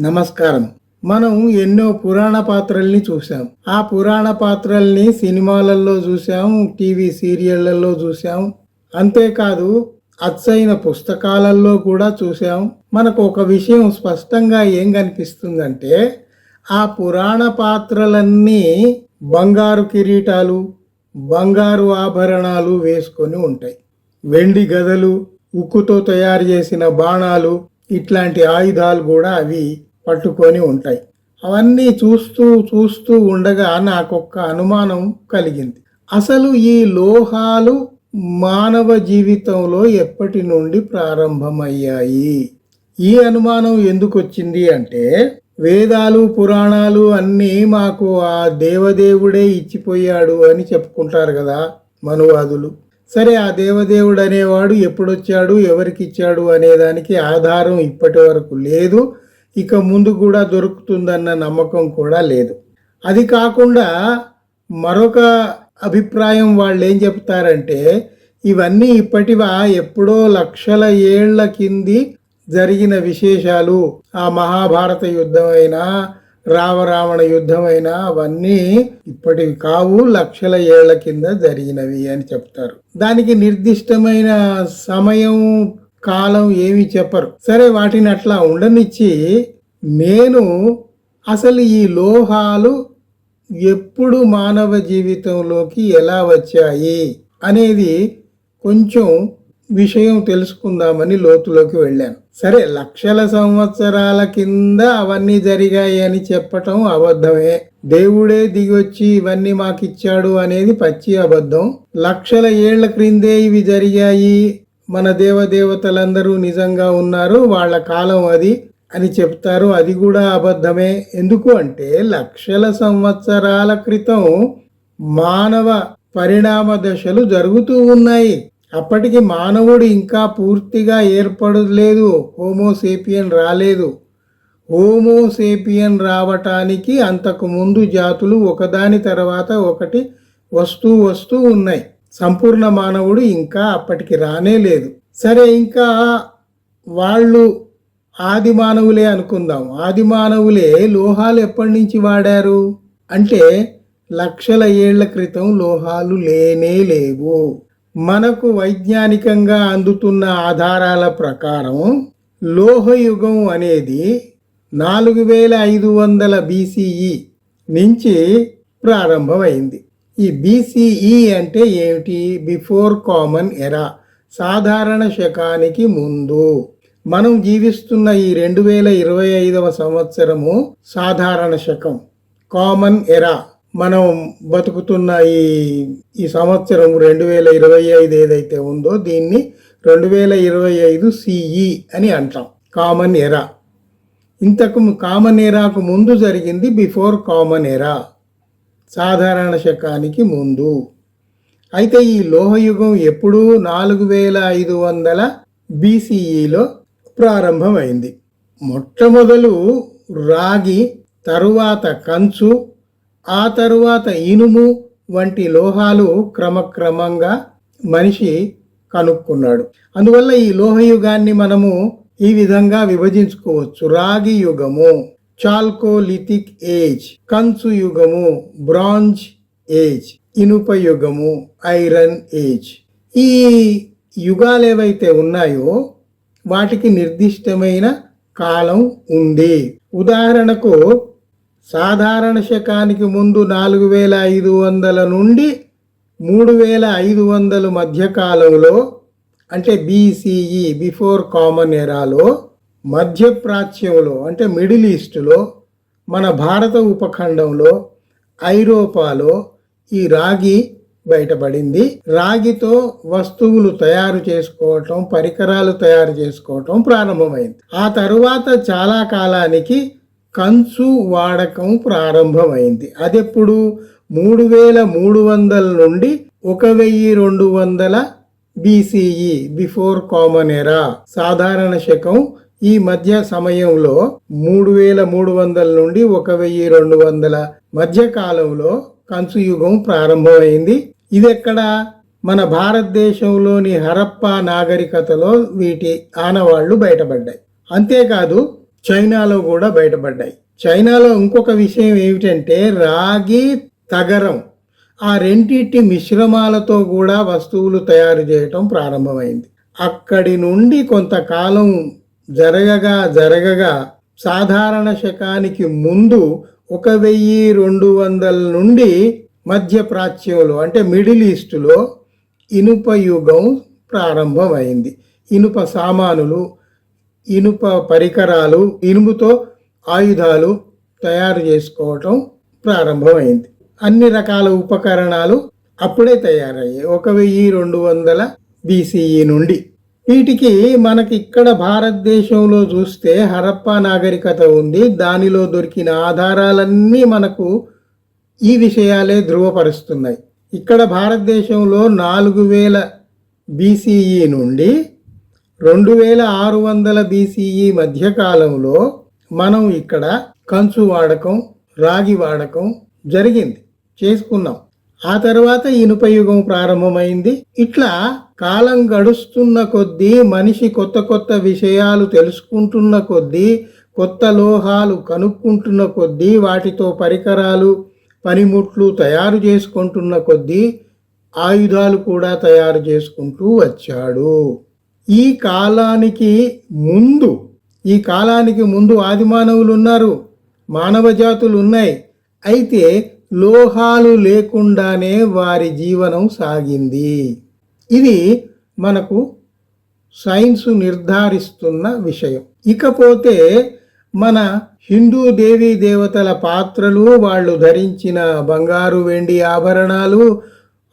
నమస్కారం. మనం ఎన్నో పురాణ పాత్రల్ని చూసాం ఆ పురాణ పాత్రల్ని సినిమాలలో చూసాం టీవీ సీరియళ్ళలో చూసాం అంతేకాదు అచ్చైన పుస్తకాలలో కూడా చూసాం మనకు ఒక విషయం స్పష్టంగా ఏం కనిపిస్తుందంటే ఆ పురాణ పాత్రలన్నీ బంగారు కిరీటాలు బంగారు ఆభరణాలు వేసుకొని ఉంటాయి. వెండి గదలు ఉక్కుతో తయారు చేసిన బాణాలు ఇట్లాంటి ఆయుధాలు కూడా అవి పట్టుకొని ఉంటాయి. అవన్నీ చూస్తూ చూస్తూ ఉండగా నాకొక్క అనుమానం కలిగింది. అసలు ఈ లోహాలు మానవ జీవితంలో ఎప్పటి నుండి ప్రారంభమయ్యాయి? ఈ అనుమానం ఎందుకు వచ్చింది అంటే వేదాలు పురాణాలు అన్నీ మాకు ఆ దేవదేవుడే ఇచ్చిపోయాడు అని చెప్పుకుంటారు కదా మనువాదులు. సరే ఆ దేవదేవుడు అనేవాడు ఎప్పుడొచ్చాడు ఎవరికిచ్చాడు అనేదానికి ఆధారం ఇప్పటి వరకు లేదు. ఇక ముందు కూడా దొరుకుతుందన్న నమ్మకం కూడా లేదు. అది కాకుండా మరొక అభిప్రాయం వాళ్ళు ఏం చెప్తారంటే ఇవన్నీ ఇప్పటివా ఎప్పుడో లక్షల ఏళ్ళ కింది జరిగిన విశేషాలు. ఆ మహాభారత యుద్ధమైనా రామరావణ యుద్ధమైనా అవన్నీ ఇప్పటివి కావు లక్షల ఏళ్ళ కింద జరిగినవి అని చెప్తారు. దానికి నిర్దిష్టమైన సమయం కాలం ఏమి చెప్పరు. సరే వాటిని అట్లా ఉండనిచ్చి నేను అసలు ఈ లోహాలు ఎప్పుడు మానవ జీవితంలోకి ఎలా వచ్చాయి అనేది కొంచెం విషయం తెలుసుకుందామని లోతులోకి వెళ్ళాను. సరే లక్షల సంవత్సరాల కింద అవన్నీ జరిగాయి అని చెప్పటం అబద్ధమే. దేవుడే దిగొచ్చి ఇవన్నీ మాకిచ్చాడు అనేది పచ్చి అబద్ధం. లక్షల ఏళ్ళ క్రిందే ఇవి జరిగాయి. మన దేవదేవతలందరూ నిజంగా ఉన్నారు వాళ్ళ కాలం అది అని చెప్తారు. అది కూడా అబద్ధమే. ఎందుకు అంటే లక్షల సంవత్సరాల క్రితం మానవ పరిణామ దశలు జరుగుతూ ఉన్నాయి. అప్పటికి మానవుడు ఇంకా పూర్తిగా ఏర్పడలేదు. హోమోసేపియన్ రాలేదు. హోమోసేపియన్ రావటానికి అంతకు ముందు జాతులు ఒకదాని తర్వాత ఒకటి వస్తూ వస్తూ ఉన్నాయి. సంపూర్ణ మానవుడు ఇంకా అప్పటికి రానే లేదు. సరే ఇంకా వాళ్ళు ఆది మానవులే అనుకుందాం. ఆది మానవులే లోహాలు ఎప్పటి నుంచి వాడారు? అంటే లక్షల ఏళ్ళ క్రితం లోహాలు లేనే లేవు. మనకు వైజ్ఞానికంగా అందుతున్న ఆధారాల ప్రకారం లోహయుగం అనేది నాలుగు వేల ఐదు వందల బీసీఈ నుంచి ప్రారంభమైంది. ఈ బీసీఈ అంటే ఏమిటి? బిఫోర్ కామన్ ఎరా సాధారణ శకానికి ముందు. మనం జీవిస్తున్న ఈ రెండు వేల ఇరవై ఐదవ సంవత్సరము సాధారణ శకం. కామన్ ఎరా మనం బతుకుతున్న ఈ ఈ సంవత్సరం రెండు వేల ఇరవై ఐదు ఏదైతే ఉందో దీన్ని రెండు వేల ఇరవై ఐదు సిఈ అని అంటాం. కామన్ ఎరా ఇంతకు కామన్ ఎరాకు ముందు జరిగింది బిఫోర్ కామన్ ఎరా సాధారణ శకానికి ముందు. అయితే ఈ లోహయుగం ఎప్పుడూ నాలుగు వేల ఐదు వందల బీసీఈలో ప్రారంభమైంది. మొట్టమొదలు రాగి తరువాత కంచు ఆ తరువాత ఇనుము వంటి లోహాలు క్రమక్రమంగా మనిషి కనుక్కున్నాడు. అందువల్ల ఈ లోహయుగాన్ని మనము ఈ విధంగా విభజించుకోవచ్చు. రాగి యుగము. చాల్కోలిథిక్ ఏజ్ కంచు యుగము బ్రాంజ్ ఏజ్ ఇనుప యుగము ఐరన్ ఏజ్. ఈ యుగాలు ఏవైతే ఉన్నాయో వాటికి నిర్దిష్టమైన కాలం ఉంది. ఉదాహరణకు సాధారణ శకానికి ముందు నాలుగు వేల ఐదు వందల నుండి మూడు వేల ఐదు వందల మధ్య కాలంలో అంటే బీసీఈ బిఫోర్ కామన్ ఎరాలో మధ్యప్రాచ్యంలో అంటే మిడిల్ ఈస్టులో మన భారత ఉపఖండంలో ఐరోపాలో ఈ రాగి బయటపడింది. రాగితో వస్తువులు తయారు చేసుకోవటం పరికరాలు తయారు చేసుకోవటం ప్రారంభమైంది. ఆ తరువాత చాలా కాలానికి కంచు వాడకం ప్రారంభమైంది. అదెప్పుడు? మూడు వేల మూడు వందల నుండి ఒక వెయ్యి రెండు వందల బీసీఈ బిఫోర్ కామన్ ఎరా సాధారణ శకం ఈ మధ్య సమయంలో మూడు వేల మూడు వందల నుండి ఒక వెయ్యి రెండు వందల మధ్య కాలంలో కంచుయుగం ప్రారంభమైంది. ఇదెక్కడ? మన భారతదేశంలోని హరప్పా నాగరికతలో వీటి ఆనవాళ్ళు బయటపడ్డాయి. అంతేకాదు చైనాలో కూడా బయటపడ్డాయి. చైనాలో ఇంకొక విషయం ఏమిటంటే రాగి తగరం ఆ రెండింటి మిశ్రమాలతో కూడా వస్తువులు తయారు చేయటం ప్రారంభమైంది. అక్కడి నుండి కొంతకాలం జరగగా జరగగా సాధారణ శకానికి ముందు ఒక వెయ్యి రెండు వందల నుండి మధ్య ప్రాచ్యంలో అంటే మిడిల్ ఈస్టులో ఇనుప యుగం ప్రారంభమైంది. ఇనుప సామానులు ఇనుప పరికరాలు ఇనుముతో ఆయుధాలు తయారు చేసుకోవటం ప్రారంభమైంది. అన్ని రకాల ఉపకరణాలు అప్పుడే తయారయ్యాయి. ఒక వెయ్యి రెండు వందల బీసీఈ నుండి వీటికి మనకి ఇక్కడ భారతదేశంలో చూస్తే హరప్పా నాగరికత ఉంది. దానిలో దొరికిన ఆధారాలన్నీ మనకు ఈ విషయాలే ధృవపరుస్తున్నాయి. ఇక్కడ భారతదేశంలో నాలుగు వేల బీసీఈ నుండి రెండు వేల ఆరు వందల బీసీఈ మధ్యకాలంలో మనం ఇక్కడ కంచు వాడకం రాగి వాడకం జరిగింది. చేసుకున్నాం. ఆ తర్వాత ఇనుప యుగం ప్రారంభమైంది. ఇట్లా కాలం గడుస్తున్న కొద్దీ మనిషి కొత్త కొత్త విషయాలు తెలుసుకుంటున్న కొద్దీ కొత్త లోహాలు కనుక్కుంటున్న కొద్దీ వాటితో పరికరాలు పనిముట్లు తయారు చేసుకుంటున్న కొద్దీ ఆయుధాలు కూడా తయారు చేసుకుంటూ వచ్చాడు. ఈ కాలానికి ముందు ఈ కాలానికి ముందు ఆదిమానవులు ఉన్నారు మానవ జాతులు ఉన్నాయి. అయితే లోహాలు లేకుండానే వారి జీవనం సాగింది. ఇది మనకు సైన్స్ నిర్ధారిస్తున్న విషయం. ఇకపోతే మన హిందూ దేవీ దేవతల పాత్రలు వాళ్ళు ధరించిన బంగారు వెండి ఆభరణాలు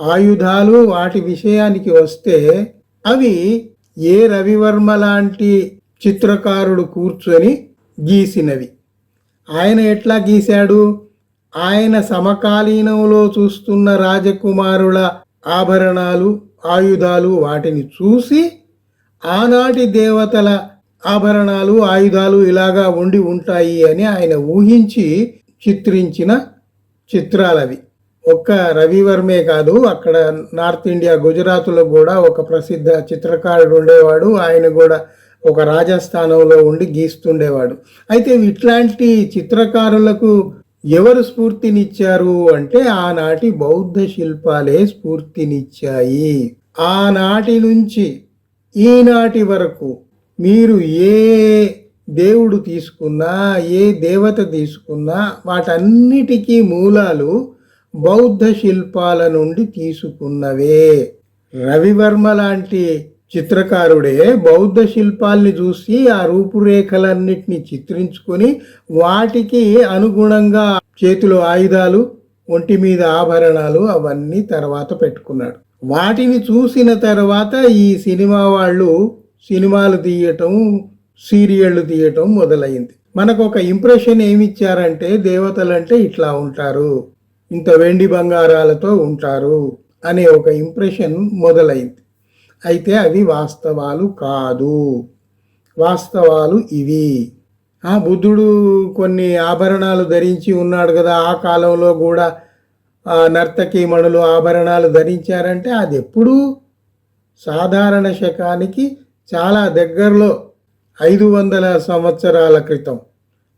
ఆయుధాలు వాటి విషయానికి వస్తే అవి ఏ రవివర్మ లాంటి చిత్రకారుడు కూర్చొని గీసినవి. ఆయన ఎట్లా గీశాడు? ఆయన సమకాలీనంలో చూస్తున్న రాజకుమారుల ఆభరణాలు ఆయుధాలు వాటిని చూసి ఆనాటి దేవతల ఆభరణాలు ఆయుధాలు ఇలాగా ఉండి ఉంటాయి అని ఆయన ఊహించి చిత్రించిన చిత్రాలవి. ఒక్క రవివర్మే కాదు అక్కడ నార్త్ ఇండియా గుజరాత్లో కూడా ఒక ప్రసిద్ధ చిత్రకారుడు ఉండేవాడు. ఆయన కూడా ఒక రాజస్థానంలో ఉండి గీస్తుండేవాడు. అయితే ఇట్లాంటి చిత్రకారులకు ఎవరు స్ఫూర్తినిచ్చారు అంటే ఆనాటి బౌద్ధ శిల్పాలే స్ఫూర్తినిచ్చాయి. ఆనాటి నుంచి ఈనాటి వరకు మీరు ఏ దేవుడు తీసుకున్నా ఏ దేవత తీసుకున్నా వాటన్నిటికీ మూలాలు బౌద్ధ శిల్పాల నుండి తీసుకున్నవే. రవివర్మ లాంటి చిత్రకారుడే బౌద్ధ శిల్పాల్ని చూసి ఆ రూపురేఖలన్నిటిని చిత్రించుకొని వాటికి అనుగుణంగా చేతిలో ఆయుధాలు ఒంటి మీద ఆభరణాలు అవన్నీ తర్వాత పెట్టుకున్నాడు. వాటిని చూసిన తర్వాత ఈ సినిమా వాళ్ళు సినిమాలు తీయటం సీరియళ్ళు తీయటం మొదలైంది. మనకు ఒక ఇంప్రెషన్ ఏమిచ్చారంటే దేవతలంటే ఇట్లా ఉంటారు ఇంత వెండి బంగారాలతో ఉంటారు అనే ఒక ఇంప్రెషన్ మొదలైంది. అయితే అవి వాస్తవాలు కాదు. వాస్తవాలు ఇవి. ఆ బుద్ధుడు కొన్ని ఆభరణాలు ధరించి ఉన్నాడు కదా ఆ కాలంలో కూడా నర్తకీమణులు ఆభరణాలు ధరించారంటే అది ఎప్పుడూ సాధారణ శకానికి చాలా దగ్గరలో ఐదు వందల సంవత్సరాల క్రితం.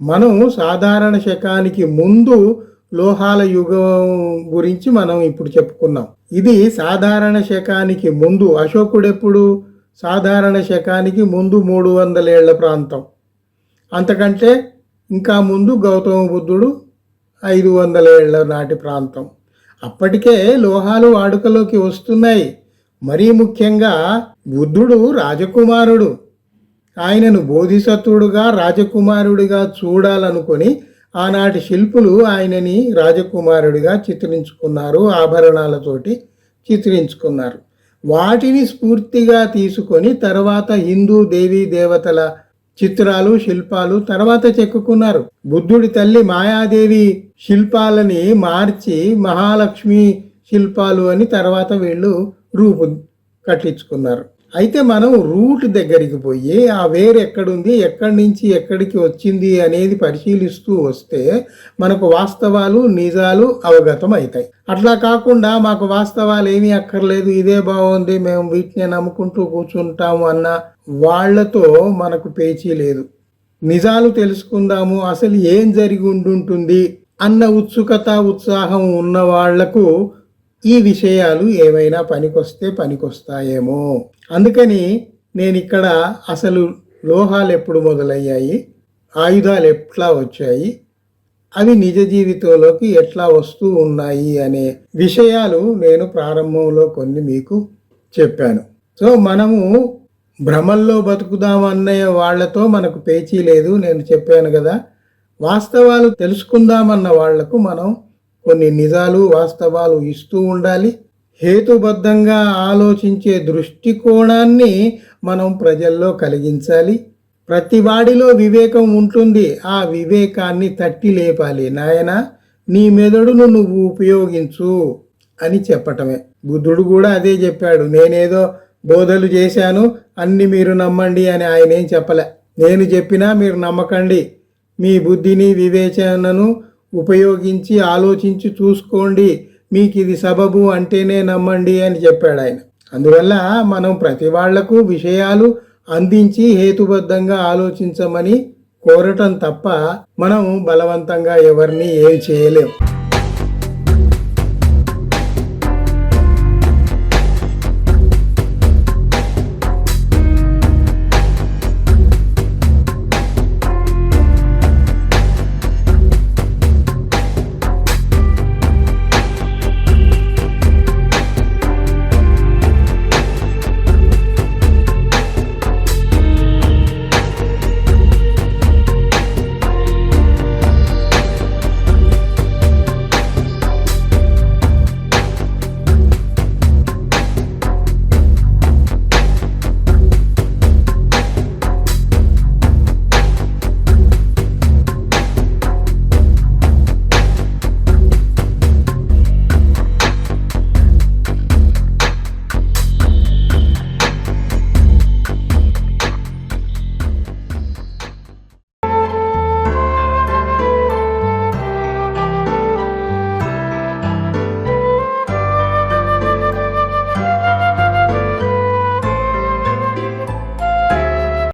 మనం సాధారణ శకానికి ముందు లోహాల యుగం గురించి మనం ఇప్పుడు చెప్పుకున్నాం. ఇది సాధారణ శకానికి ముందు అశోకుడెప్పుడు? సాధారణ శకానికి ముందు మూడు వందల ఏళ్ళ ప్రాంతం. అంతకంటే ఇంకా ముందు గౌతమ బుద్ధుడు ఐదు వందల ఏళ్ళ నాటి ప్రాంతం. అప్పటికే లోహాలు వాడుకలోకి వస్తున్నాయి. మరీ ముఖ్యంగా బుద్ధుడు రాజకుమారుడు. ఆయనను బోధిసత్వుడుగా రాజకుమారుడిగా చూడాలనుకొని ఆనాటి శిల్పులు ఆయనని రాజకుమారుడిగా చిత్రించుకున్నారు ఆభరణాలతోటి చిత్రించుకున్నారు. వాటిని స్ఫూర్తిగా తీసుకొని తర్వాత హిందూ దేవీ దేవతల చిత్రాలు శిల్పాలు తర్వాత చెక్కుకున్నారు. బుద్ధుడి తల్లి మాయాదేవి శిల్పాలని మార్చి మహాలక్ష్మి శిల్పాలు అని తర్వాత వీళ్ళు రూపు కట్టించుకున్నారు. అయితే మనం రూట్ దగ్గరికి పోయి ఆ వేరు ఎక్కడుంది ఎక్కడి నుంచి ఎక్కడికి వచ్చింది అనేది పరిశీలిస్తూ వస్తే మనకు వాస్తవాలు నిజాలు అవగతం అవుతాయి అట్లా కాకుండా మాకు వాస్తవాలు ఏమీ అక్కర్లేదు ఇదే బాగుంది మేము వీటిని నమ్ముకుంటూ కూర్చుంటాము అన్న వాళ్ళతో మనకు పేచీ లేదు. నిజాలు తెలుసుకుందాము అసలు ఏం జరిగి ఉండుంటుంది అన్న ఉత్సుకత ఉత్సాహం ఉన్న వాళ్ళకు ఈ విషయాలు ఏమైనా పనికొస్తే పనికొస్తాయేమో. అందుకని నేను ఇక్కడ అసలు లోహాలు ఎప్పుడు మొదలయ్యాయి? ఆయుధాలు ఎట్లా వచ్చాయి? అవి నిజ జీవితంలోకి ఎట్లా వస్తూ ఉన్నాయి అనే విషయాలు నేను ప్రారంభంలో కొన్ని మీకు చెప్పాను. సో మనము భ్రమల్లో బతుకుదాం అన్నయ్య వాళ్ళతో మనకు పేచీ లేదు నేను చెప్పాను కదా. వాస్తవాలు తెలుసుకుందామన్న వాళ్ళకు మనం కొన్ని నిజాలు వాస్తవాలు ఇస్తూ ఉండాలి. హేతుబద్ధంగా ఆలోచించే దృష్టికోణాన్ని మనం ప్రజల్లో కలిగించాలి. ప్రతి వాడిలో వివేకం ఉంటుంది. ఆ వివేకాన్ని తట్టి లేపాలి. నాయన నీ మెదడును నువ్వు ఉపయోగించు అని చెప్పటమే. బుద్ధుడు కూడా అదే చెప్పాడు. నేనేదో బోధలు చేశాను అన్ని మీరు నమ్మండి అని ఆయన ఏం చెప్పలే. నేను చెప్పినా మీరు నమ్మకండి. మీ బుద్ధిని వివేచనను ఉపయోగించి ఆలోచించి చూసుకోండి. మీకు ఇది సబబు అంటేనే నమ్మండి అని చెప్పాడు ఆయన. అందువల్ల మనం ప్రతి వాళ్ళకు విషయాలు అందించి హేతుబద్ధంగా ఆలోచించమని కోరటం తప్ప మనం బలవంతంగా ఎవరిని ఏం చేయలేం.